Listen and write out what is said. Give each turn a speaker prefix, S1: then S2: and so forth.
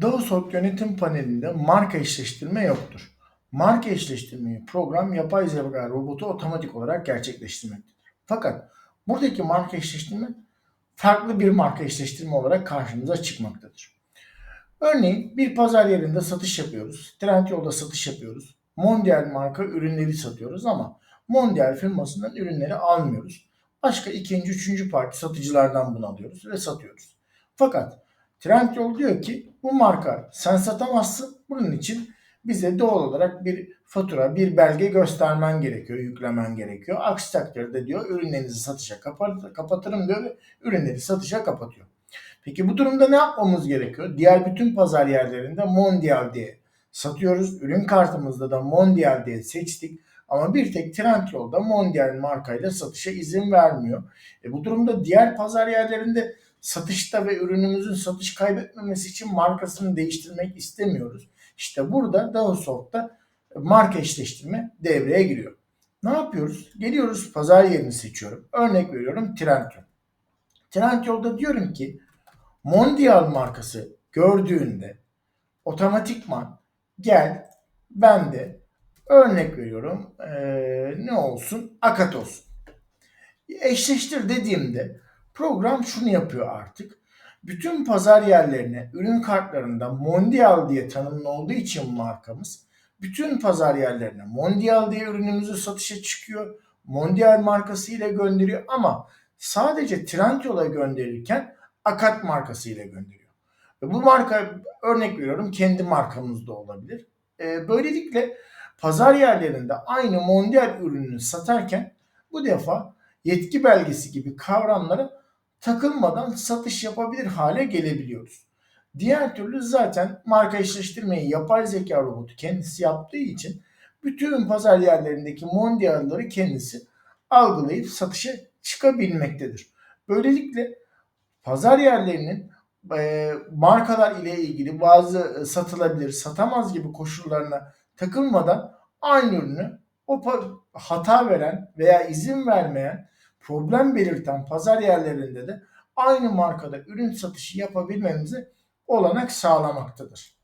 S1: Dağısoft yönetim panelinde marka eşleştirme yoktur. Marka eşleştirmeyi program yapay zeka robotu otomatik olarak gerçekleştirmektedir. Fakat buradaki marka eşleştirme farklı bir marka eşleştirme olarak karşımıza çıkmaktadır. Örneğin bir pazar yerinde satış yapıyoruz. Trendyol'da satış yapıyoruz. Mondial marka ürünleri satıyoruz ama Mondial firmasından ürünleri almıyoruz. Başka ikinci, üçüncü parti satıcılardan bunu alıyoruz ve satıyoruz. Fakat Trendyol diyor ki bu marka sen satamazsın. Bunun için bize doğal olarak bir fatura, bir belge göstermen gerekiyor, yüklemen gerekiyor. Aksi takdirde diyor ürünlerinizi satışa kapat- kapatırım diyor ve ürünleri satışa kapatıyor. Peki bu durumda ne yapmamız gerekiyor? Diğer bütün pazar yerlerinde Mondial diye satıyoruz. Ürün kartımızda da Mondial diye seçtik. Ama bir tek Trendyol'da Mondial markayla satışa izin vermiyor. E bu durumda diğer pazar yerlerinde satışta ve ürünümüzün satış kaybetmemesi için markasını değiştirmek istemiyoruz. İşte burada Dağısoft'ta marka eşleştirme devreye giriyor. Ne yapıyoruz? Geliyoruz pazar yerini seçiyorum. Örnek veriyorum Trendyol. Trendyol'da diyorum ki Mondial markası gördüğünde otomatikman gel ben de örnek veriyorum eee, ne olsun Akat olsun. Eşleştir dediğimde program şunu yapıyor artık. Bütün pazar yerlerine ürün kartlarında Mondial diye tanımlı olduğu için markamız bütün pazar yerlerine Mondial diye ürünümüzü satışa çıkıyor. Mondial markası ile gönderiyor ama sadece Trendyol'a gönderirken Akat markası ile gönderiyor. Ve bu marka örnek veriyorum kendi markamız da olabilir. Ee, böylelikle pazar yerlerinde aynı Mondial ürününü satarken bu defa yetki belgesi gibi kavramlara takılmadan satış yapabilir hale gelebiliyoruz. Diğer türlü zaten marka eşleştirmeyi yapay zeka robotu kendisi yaptığı için bütün pazar yerlerindeki mondialları kendisi algılayıp satışa çıkabilmektedir. Böylelikle pazar yerlerinin e, markalar ile ilgili bazı e, satılabilir, satamaz gibi koşullarına takılmadan aynı ürünü o hata veren veya izin vermeyen, problem belirten pazar yerlerinde de aynı markada ürün satışı yapabilmemize olanak sağlamaktadır.